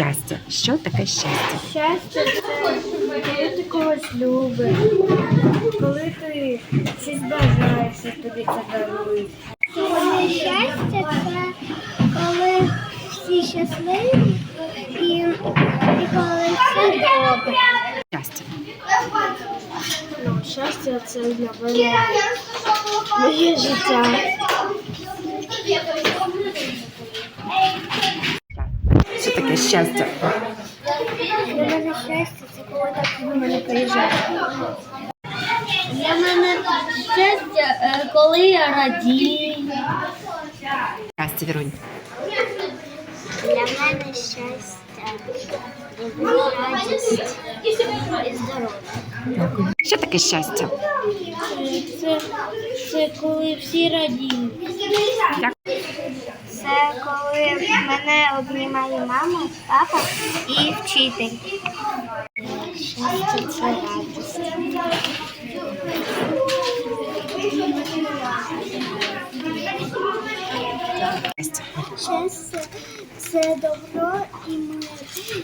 Щастя. Що таке щастя? Щастя це коли ти когось любиш, коли ти щось бажаєш, що тобі це дарують. Щастя це коли всі щасливі і, і коли все добре. Щастя. Ну, щастя це для мене моє життя. Щастя? Для мене щастя це коли так до мене приїжджає. Для мене щастя, коли я радію. Щастя, Вірунь. Для мене щастя, радість і здоров'я. Що таке щастя? Це, це коли всі радіють. Це коли мене обнімає мама, папа і вчитель. Щастя це радість. Щастя. Це добро і мир.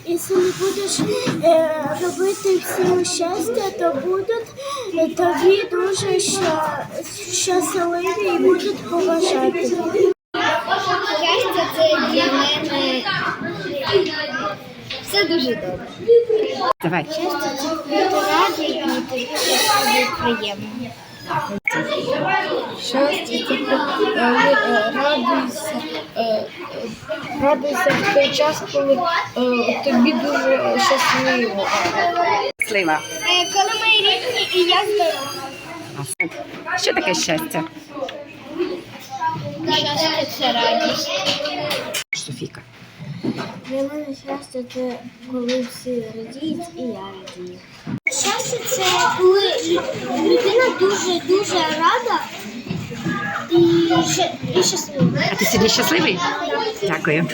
Якщо не будеш е, робити всім щастя, то будуть тобі дуже щасливі і будуть поважати. Це для мене все дуже добре. Давай. Щастя це коли ти радий і тобі приємно. Щастя це радуйся, е, е, радуйся в той час, коли е, тобі дуже щасливо. Слива. Коли ми рідні і я здорова. Що таке щастя? Щастя це радість. Софіка. Для мене щастя це коли всі радіють і я радію. Щастя це коли людина дуже дуже рада і, ща- і щаслива. А ти сьогодні щасливий? Дякую.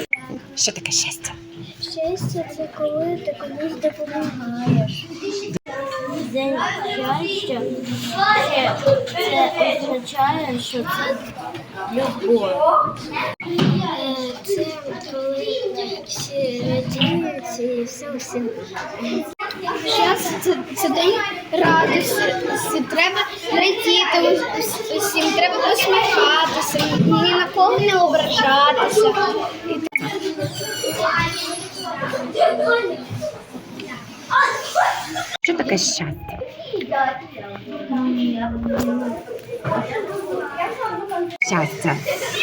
Що таке щастя? Щастя це коли ти комусь допомагаєш. День щастя це, це означає, що це любов. Це коли всі радіються і все всім. Щастя це, це день радості. Треба радіти усім, треба посміхатися, ні на кого не ображатися. Що таке щастя? Щастя. У мене щастя